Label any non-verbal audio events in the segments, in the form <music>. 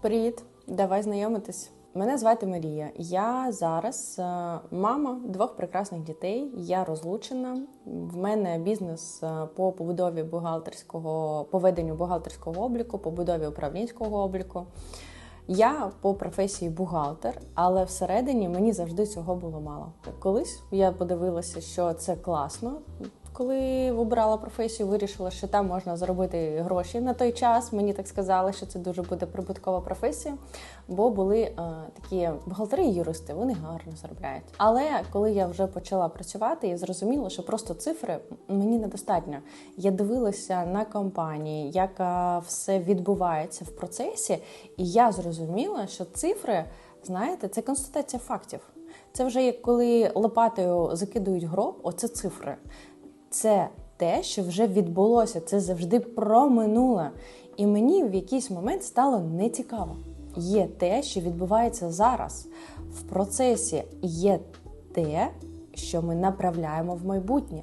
Привіт, давай знайомитись. Мене звати Марія. Я зараз е, мама двох прекрасних дітей. Я розлучена. В мене бізнес е, по побудові бухгалтерського поведенню бухгалтерського обліку, побудові управлінського обліку. Я по професії бухгалтер, але всередині мені завжди цього було мало. Колись я подивилася, що це класно. Коли обирала професію, вирішила, що там можна заробити гроші на той час. Мені так сказали, що це дуже буде прибуткова професія, бо були е, такі бухгалтери і юристи, вони гарно заробляють. Але коли я вже почала працювати, я зрозуміла, що просто цифри мені недостатньо. Я дивилася на компанії, як все відбувається в процесі, і я зрозуміла, що цифри, знаєте, це констатація фактів. Це вже як коли лопатою закидують гроб, оце цифри це те, що вже відбулося, це завжди про минуле. І мені в якийсь момент стало нецікаво. Є те, що відбувається зараз. В процесі є те, що ми направляємо в майбутнє.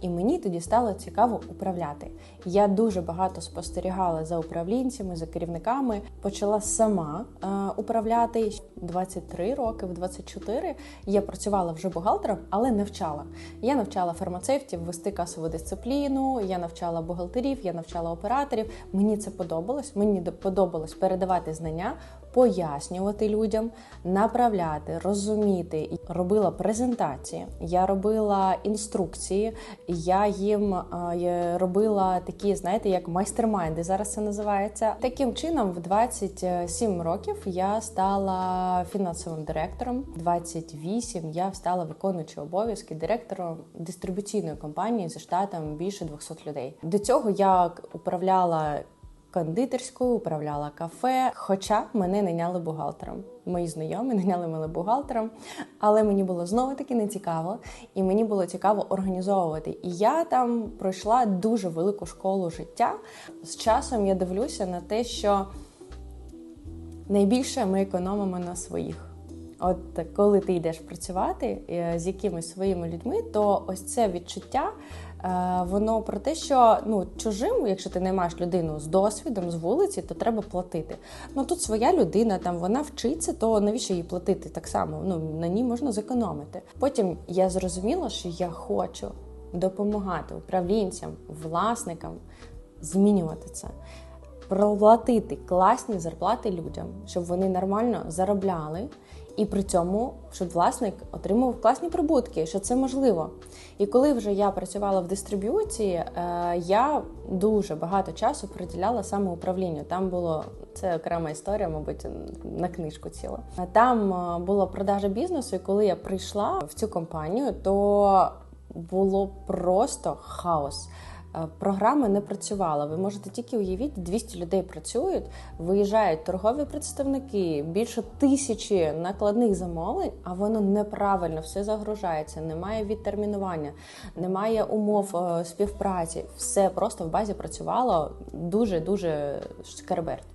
І мені тоді стало цікаво управляти. Я дуже багато спостерігала за управлінцями, за керівниками. Почала сама е, управляти 23 роки, в 24 я працювала вже бухгалтером, але навчала. Я навчала фармацевтів вести касову дисципліну, я навчала бухгалтерів, я навчала операторів. Мені це подобалось. Мені подобалось передавати знання, пояснювати людям, направляти, розуміти. Робила презентації, я робила інструкції, я їм е, робила такі, знаєте, як майстер-майнди. Зараз це називається. Таким чином, в 27 років я стала фінансовим директором. 28 я стала виконуючи обов'язки директора дистрибуційної компанії зі штатом більше 200 людей. До цього я управляла кондитерською, управляла кафе. Хоча мене найняли бухгалтером. Мої знайомі найняли мене бухгалтером, але мені було знову таки не цікаво, і мені було цікаво організовувати. І я там пройшла дуже велику школу життя. З часом я дивлюся на те, що найбільше ми економимо на своїх. От коли ти йдеш працювати е, з якимись своїми людьми, то ось це відчуття воно про те, що ну чужим, якщо ти не маєш людину з досвідом з вулиці, то треба платити. Ну тут своя людина, там вона вчиться, то навіщо їй платити так само? Ну на ній можна зекономити. Потім я зрозуміла, що я хочу допомагати управлінцям, власникам змінювати це. Проплатити класні зарплати людям, щоб вони нормально заробляли, і при цьому, щоб власник отримував класні прибутки, що це можливо. І коли вже я працювала в дистриб'юції, е, я дуже багато часу приділяла саме управлінню. Там було це окрема історія, мабуть, на книжку ціла. Там е, була продажа бізнесу, і коли я прийшла в цю компанію, то було просто хаос. Е, програма не працювала. Ви можете тільки уявити, 200 людей працюють, виїжджають торгові представники, більше тисячі накладних замовлень, а воно неправильно все загружається. Немає відтермінування, немає умов е, співпраці. Все просто в базі працювало дуже дуже шкерберть.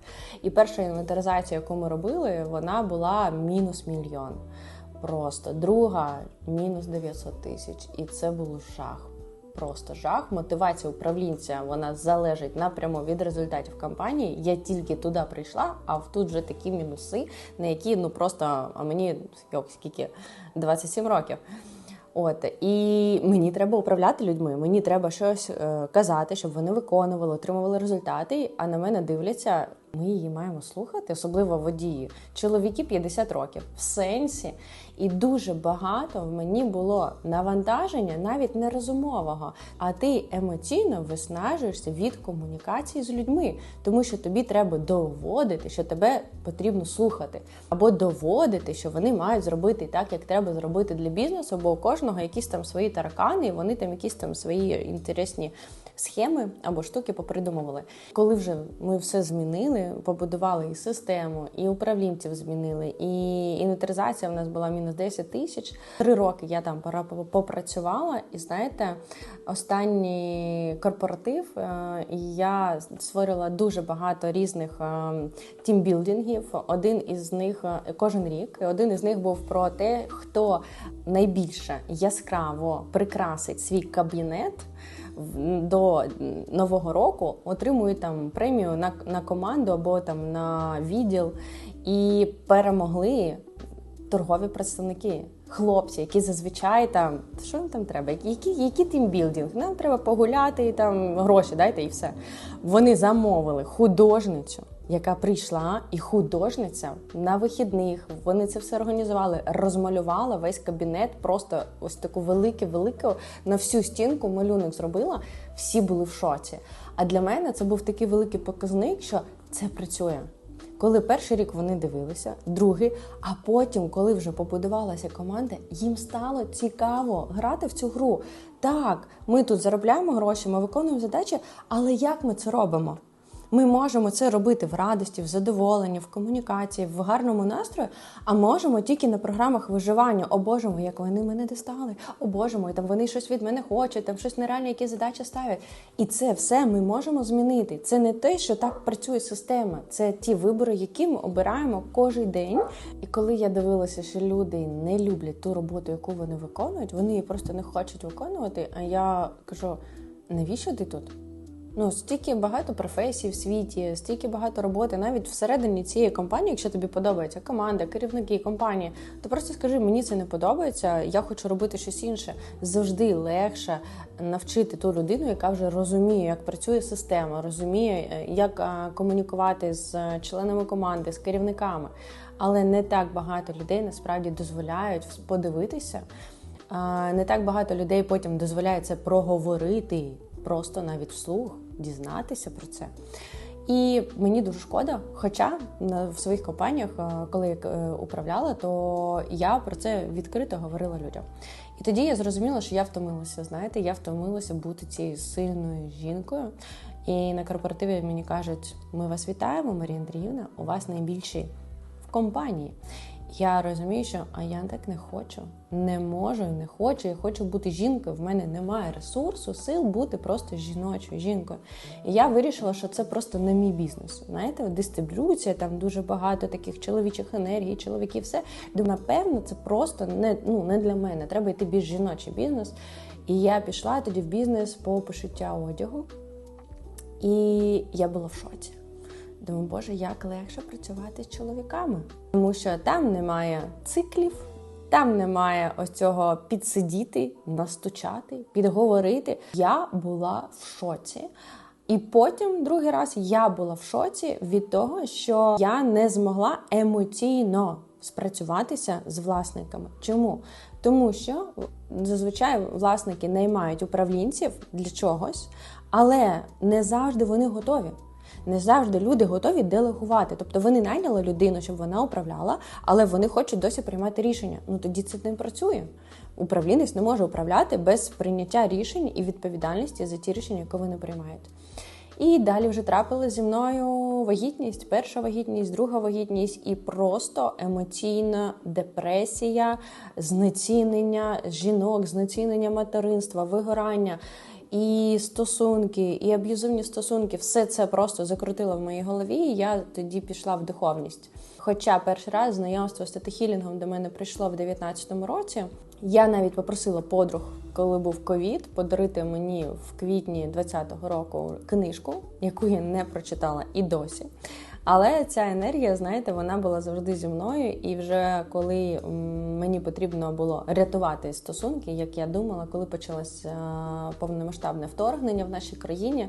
І перша інвентаризація, яку ми робили, вона була мінус мільйон. Просто друга мінус 900 тисяч, і це був жах просто жах. Мотивація управлінця вона залежить напряму від результатів кампанії. Я тільки туди прийшла, а тут вже такі мінуси, на які ну просто а мені скільки 27 років. От і мені треба управляти людьми. Мені треба щось е, казати, щоб вони виконували, отримували результати. А на мене дивляться. Ми її маємо слухати, особливо водії. Чоловіки 50 років в сенсі. І дуже багато в мені було навантаження, навіть не розумового. А ти емоційно виснажуєшся від комунікації з людьми, тому що тобі треба доводити, що тебе потрібно слухати, або доводити, що вони мають зробити так, як треба зробити для бізнесу, бо у кожного якісь там свої таракани, і вони там якісь там свої інтересні схеми або штуки попридумували. Коли вже ми все змінили, побудували і систему, і управлінців змінили, і інвентаризація в нас була мінус 10 тисяч. Три роки я там попрацювала, і знаєте, останній корпоратив е, я створила дуже багато різних е, тімбілдингів. Один із них е, кожен рік, один із них був про те, хто найбільше яскраво прикрасить свій кабінет до нового року отримують там премію на, на команду або там на відділ і перемогли торгові представники. Хлопці, які зазвичай там що їм там треба? Які, які тімбілдинг? Нам треба погуляти і там гроші дайте і все. Вони замовили художницю, яка прийшла, і художниця на вихідних. Вони це все організували, розмалювала весь кабінет, просто ось таку велику на всю стінку малюнок зробила. Всі були в шоці. А для мене це був такий великий показник, що це працює. Коли перший рік вони дивилися, другий, а потім, коли вже побудувалася команда, їм стало цікаво грати в цю гру. Так, ми тут заробляємо гроші, ми виконуємо задачі, але як ми це робимо? Ми можемо це робити в радості, в задоволенні, в комунікації, в гарному настрої, а можемо тільки на програмах виживання. О Боже мой, як вони мене дістали. О Боже мой, там вони щось від мене хочуть, там щось нереальне, які задачі ставлять. І це все ми можемо змінити. Це не те, що так працює система. Це ті вибори, які ми обираємо кожен день. І коли я дивилася, що люди не люблять ту роботу, яку вони виконують, вони її просто не хочуть виконувати. А я кажу: навіщо ти тут? Ну, стільки багато професій в світі, стільки багато роботи, навіть всередині цієї компанії, якщо тобі подобається команда, керівники компанії, то просто скажи, мені це не подобається, я хочу робити щось інше. Завжди легше навчити ту людину, яка вже розуміє, як працює система, розуміє, е, як е, комунікувати з членами команди, з керівниками. Але не так багато людей насправді дозволяють подивитися. Не так багато людей потім дозволяє це проговорити просто навіть вслух, дізнатися про це. І мені дуже шкода. Хоча в своїх компаніях, е, коли я е, управляла, то я про це відкрито говорила людям. І тоді я зрозуміла, що я втомилася. Знаєте, я втомилася бути цією сильною жінкою. І на корпоративі мені кажуть: ми вас вітаємо, Марія Андріївна, у вас найбільший в компанії. Я розумію, що а я так не хочу, не можу, не хочу. Я хочу бути жінкою. В мене немає ресурсу, сил бути просто жіночою жінкою. І я вирішила, що це просто не мій бізнес. Знаєте, дистриб'юція, там дуже багато таких чоловічих енергій, чоловіків, все. Думаю, напевно, це просто не, ну, не для мене. Треба йти більш жіночий бізнес. І я пішла тоді в бізнес по пошиття одягу. І я була в шоці. Думаю, боже, як легше працювати з чоловіками, тому що там немає циклів, там немає ось цього підсидіти, настучати, підговорити. Я була в шоці. І потім, другий раз, я була в шоці від того, що я не змогла емоційно спрацюватися з власниками. Чому? Тому що зазвичай власники наймають управлінців для чогось, але не завжди вони готові. Не завжди люди готові делегувати. Тобто вони найняли людину, щоб вона управляла, але вони хочуть досі приймати рішення. Ну тоді це не працює. Управлінець не може управляти без прийняття рішень і відповідальності за ті рішення, які вони приймають. І далі вже трапила зі мною вагітність, перша вагітність, друга вагітність, і просто емоційна депресія, знецінення жінок, знецінення материнства, вигорання. І стосунки, і аб'юзивні стосунки, все це просто закрутило в моїй голові. і Я тоді пішла в духовність. Хоча перший раз знайомство з тетахілінгом до мене прийшло в 19-му році. Я навіть попросила подруг, коли був ковід, подарити мені в квітні 20-го року книжку, яку я не прочитала і досі. Але ця енергія, знаєте, вона була завжди зі мною. І вже коли мені потрібно було рятувати стосунки, як я думала, коли почалося е, повномасштабне вторгнення в нашій країні,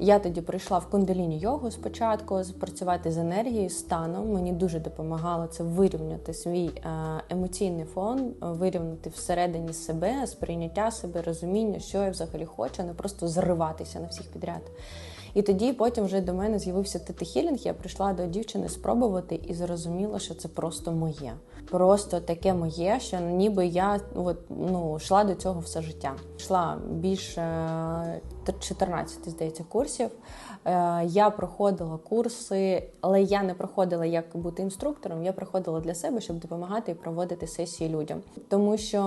я тоді прийшла в кундаліні йогу спочатку, працювати з енергією, станом. Мені дуже допомагало це вирівняти свій е, емоційний фон, вирівняти всередині себе, сприйняття себе, розуміння, що я взагалі хочу, а не просто зриватися на всіх підряд. І тоді потім вже до мене з'явився тетихілінг. Я прийшла до дівчини спробувати і зрозуміла, що це просто моє. Просто таке моє, що ніби я от, ну, йшла до цього все життя. Йшла більше 14, здається, курсів. Е, Я проходила курси, але я не проходила як бути інструктором. Я проходила для себе, щоб допомагати і проводити сесії людям. Тому що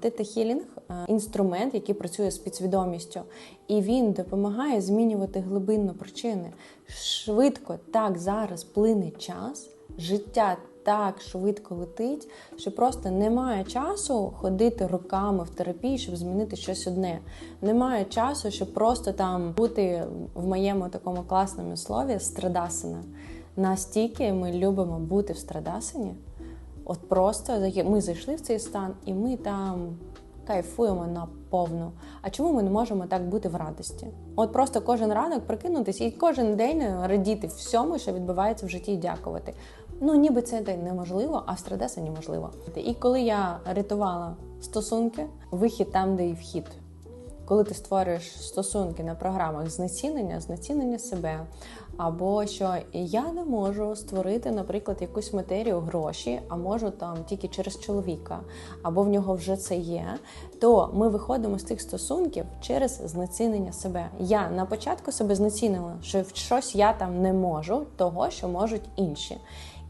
тета-хілінг – інструмент, який працює з підсвідомістю, і він допомагає змінювати глибинно причини. Швидко так зараз плине час, життя так швидко летить, що просто немає часу ходити роками в терапії, щоб змінити щось одне. Немає часу, щоб просто там бути в моєму такому класному слові страдасина. Настільки ми любимо бути в страдасині. От просто ми зайшли в цей стан, і ми там кайфуємо на повну. А чому ми не можемо так бути в радості? От просто кожен ранок прикинутися і кожен день радіти всьому, що відбувається в житті, і дякувати. Ну, ніби це неможливо, а в страдеса неможливо. І коли я рятувала стосунки, вихід там, де і вхід. Коли ти створюєш стосунки на програмах знецінення, знецінення себе, або що я не можу створити, наприклад, якусь матерію гроші, а можу там тільки через чоловіка, або в нього вже це є, то ми виходимо з цих стосунків через знецінення себе. Я на початку себе знецінила, що в щось я там не можу, того, що можуть інші.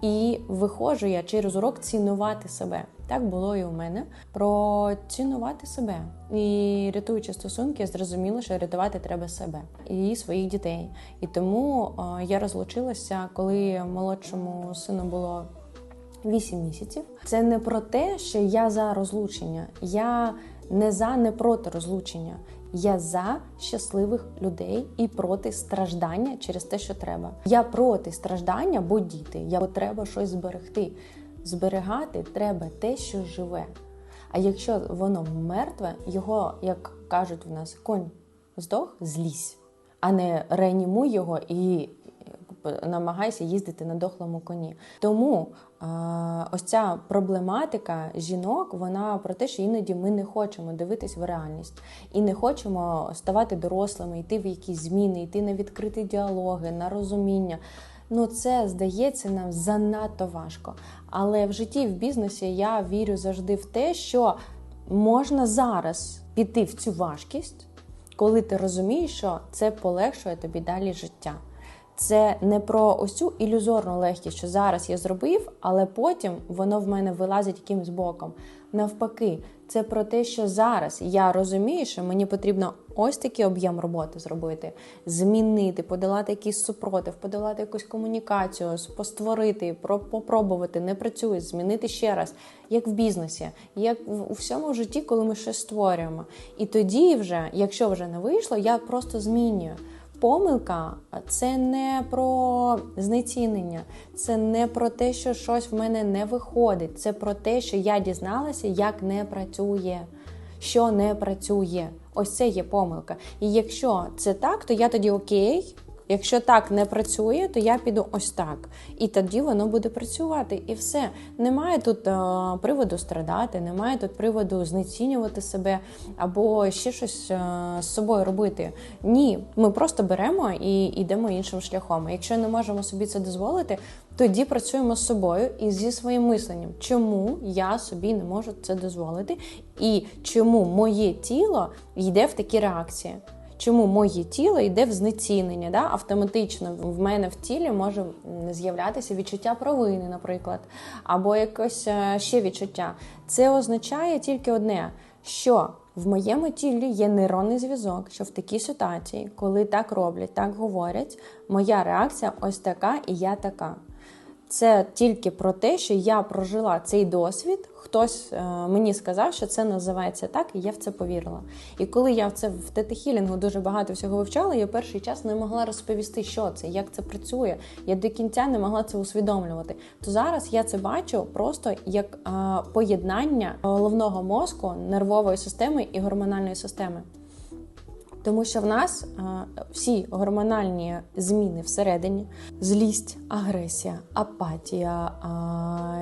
І виходжу я через урок цінувати себе. Так було і у мене про цінувати себе. І рятуючи стосунки, я зрозуміла, що рятувати треба себе і своїх дітей. І тому я розлучилася, коли молодшому сину було 8 місяців. Це не про те, що я за розлучення. Я не за, не проти розлучення. Я за щасливих людей і проти страждання через те, що треба. Я проти страждання, бо діти. Я бо треба щось зберегти. Зберігати треба те, що живе. А якщо воно мертве, його, як кажуть в нас, конь здох, злізь, а не реанімуй його і намагайся їздити на дохлому коні. Тому ось ця проблематика жінок, вона про те, що іноді ми не хочемо дивитись в реальність і не хочемо ставати дорослими, йти в якісь зміни, йти на відкриті діалоги, на розуміння. Ну, це здається нам занадто важко. Але в житті, в бізнесі я вірю завжди в те, що можна зараз піти в цю важкість, коли ти розумієш, що це полегшує тобі далі життя. Це не про ось цю ілюзорну легкість, що зараз я зробив, але потім воно в мене вилазить якимось боком. Навпаки, це про те, що зараз я розумію, що мені потрібно ось такий об'єм роботи зробити, змінити, подолати якийсь супротив, подолати якусь комунікацію, постворити, попробувати, не працює, змінити ще раз, як в бізнесі, як у всьому житті, коли ми щось створюємо. І тоді, вже, якщо вже не вийшло, я просто змінюю. Помилка це не про знецінення, це не про те, що щось в мене не виходить. Це про те, що я дізналася, як не працює, що не працює. Ось це є помилка. І якщо це так, то я тоді окей. Якщо так не працює, то я піду ось так. І тоді воно буде працювати. І все. Немає тут е, приводу страдати, немає тут приводу знецінювати себе або ще щось е, з собою робити. Ні, ми просто беремо і йдемо іншим шляхом. Якщо не можемо собі це дозволити, тоді працюємо з собою і зі своїм мисленням, чому я собі не можу це дозволити, і чому моє тіло йде в такі реакції. Чому моє тіло йде в знецінення? Да? Автоматично в мене в тілі може з'являтися відчуття провини, наприклад, або якось е, ще відчуття. Це означає тільки одне, що в моєму тілі є нейронний зв'язок, що в такій ситуації, коли так роблять, так говорять, моя реакція ось така і я така. Це тільки про те, що я прожила цей досвід. Хтось е, мені сказав, що це називається так, і я в це повірила. І коли я в це в тетихілінгу дуже багато всього вивчала, я перший час не могла розповісти, що це, як це працює. Я до кінця не могла це усвідомлювати. То зараз я це бачу просто як поєднання головного мозку, нервової системи і гормональної системи. Тому що в нас всі гормональні зміни всередині: злість, агресія, апатія,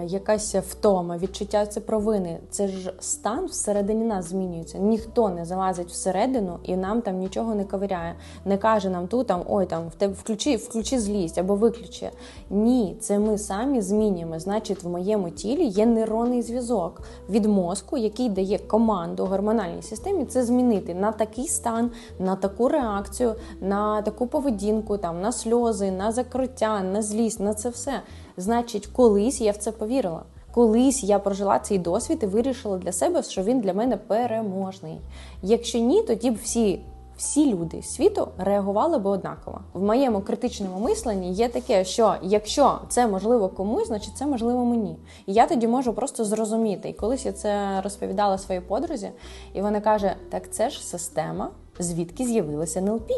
якась втома, відчуття це провини. Це ж стан всередині нас змінюється. Ніхто не залазить всередину і нам там нічого не ковиряє, не каже нам тут там ой, там в тебе включи, включи злість або виключи. Ні, це ми самі змінюємо. Значить, в моєму тілі є нейронний зв'язок від мозку, який дає команду гормональній системі це змінити на такий стан на таку реакцію, на таку поведінку, там на сльози, на закриття, на злість, на це все. Значить, колись я в це повірила. Колись я прожила цей досвід і вирішила для себе, що він для мене переможний. Якщо ні, тоді б всі всі люди світу реагували би однаково. В моєму критичному мисленні є таке, що якщо це можливо комусь, значить це можливо мені. І я тоді можу просто зрозуміти. І колись я це розповідала своїй подрузі, і вона каже: так це ж система, звідки з'явилося НЛП.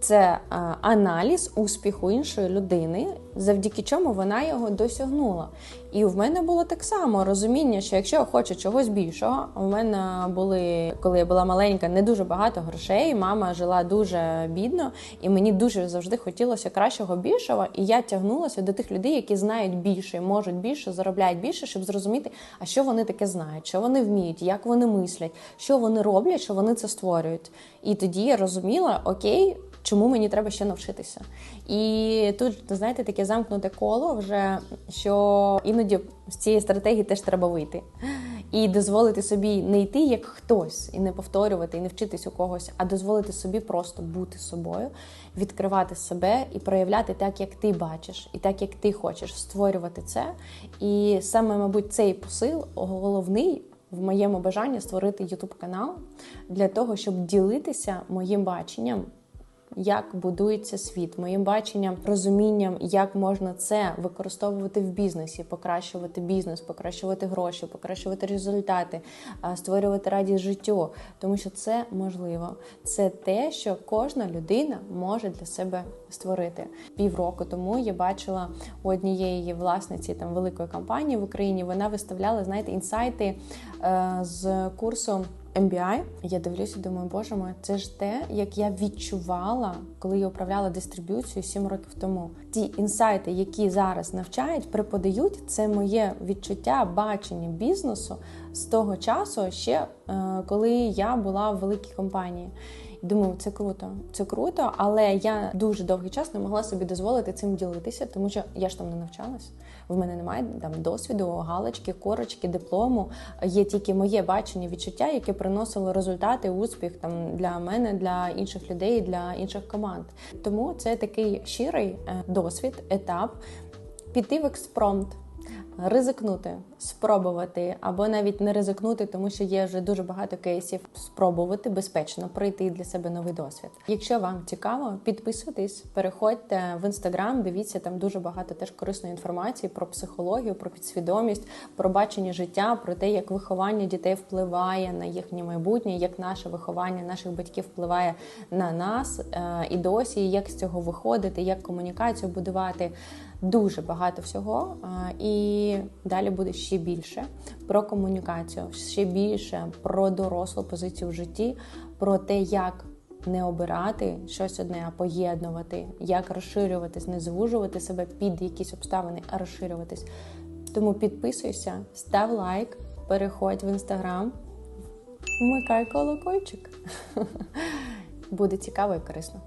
Це е, аналіз успіху іншої людини, завдяки чому вона його досягнула. І в мене було так само розуміння, що якщо я хочу чогось більшого, у мене були, коли я була маленька, не дуже багато грошей. Мама жила дуже бідно, і мені дуже завжди хотілося кращого більшого. І я тягнулася до тих людей, які знають більше, можуть більше, заробляють більше, щоб зрозуміти, а що вони таке знають, що вони вміють, як вони мислять, що вони роблять, що вони це створюють. І тоді я розуміла, окей. Чому мені треба ще навчитися? І тут, знаєте, таке замкнуте коло вже, що іноді з цієї стратегії теж треба вийти. І дозволити собі не йти як хтось, і не повторювати, і не вчитись у когось, а дозволити собі просто бути собою, відкривати себе і проявляти так, як ти бачиш, і так, як ти хочеш, створювати це. І саме, мабуть, цей посил головний. В моєму бажанні створити youtube канал для того, щоб ділитися моїм баченням як будується світ, моїм баченням, розумінням, як можна це використовувати в бізнесі, покращувати бізнес, покращувати гроші, покращувати результати, створювати радість життю, тому що це можливо. Це те, що кожна людина може для себе створити. Півроку тому я бачила у однієї власниці там великої компанії в Україні. Вона виставляла, знаєте, інсайти е, з курсу. MBI, я дивлюся, думаю, боже мой, це ж те, як я відчувала, коли я управляла дистриб'юцією 7 років тому. Ті інсайти, які зараз навчають, преподають, це моє відчуття, бачення бізнесу з того часу, ще е, коли я була в великій компанії. Думаю, це круто, це круто, але я дуже довгий час не могла собі дозволити цим ділитися, тому що я ж там не навчалась. В мене немає там досвіду, галочки, корочки, диплому. Є тільки моє бачення, відчуття, яке приносило результати, успіх там для мене, для інших людей, для інших команд. Тому це такий щирий е, досвід, етап піти в експромт ризикнути, спробувати, або навіть не ризикнути, тому що є вже дуже багато кейсів. Спробувати безпечно пройти для себе новий досвід. Якщо вам цікаво, підписуйтесь, переходьте в інстаграм, дивіться там дуже багато теж корисної інформації про психологію, про підсвідомість, про бачення життя, про те, як виховання дітей впливає на їхнє майбутнє, як наше виховання наших батьків впливає на нас е, і досі, як з цього виходити, як комунікацію будувати дуже багато всього. І далі буде ще більше про комунікацію, ще більше про дорослу позицію в житті, про те, як. Не обирати щось одне, а поєднувати, як розширюватись, не звужувати себе під якісь обставини, а розширюватись. Тому підписуйся, став лайк, переходь в інстаграм, вмикай колокольчик. <laughs> Буде цікаво і корисно.